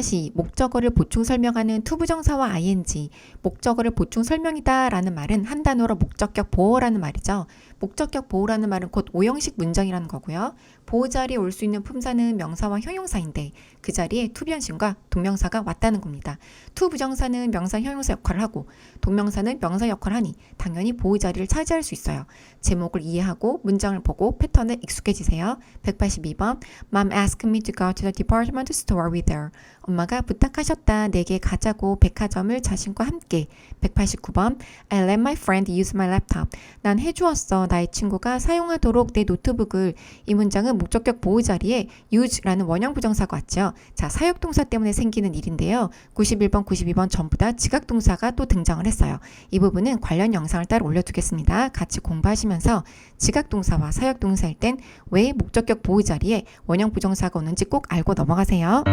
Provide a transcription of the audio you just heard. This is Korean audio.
2-2 목적어를 보충 설명하는 투부정사와 ing 목적어를 보충 설명이다 라는 말은 한 단어로 목적격 보호라는 말이죠. 목적격 보호라는 말은 곧 오형식 문장이라는 거고요. 보호 자리에 올 수 있는 품사는 명사와 형용사인데 그 자리에 투변신과 동명사가 왔다는 겁니다. 투부정사는 명사 형용사 역할을 하고 동명사는 명사 역할을 하니 당연히 보호 자리를 차지할 수 있어요. 제목을 이해하고 문장을 보고 패턴에 익숙해지세요. 182번 Mom asked me to go to the department store with her. 엄마가 부탁하셨다. 내게 가자고 백화점을 자신과 함께. 189번 I let my friend use my laptop. 난 해주었어. 나의 친구가 사용하도록 내 노트북을. 이 문장은 목적격 보호 자리에 use라는 원형 부정사가 왔죠. 자, 사역동사 때문에 생기는 일인데요. 91번, 92번 전부 다 지각동사가 또 등장을 했어요. 이 부분은 관련 영상을 따로 올려두겠습니다. 같이 공부하시면서 지각동사와 사역동사일 땐 왜 목적격 보호 자리에 원형 부정사가 오는지 꼭 알고 넘어가세요.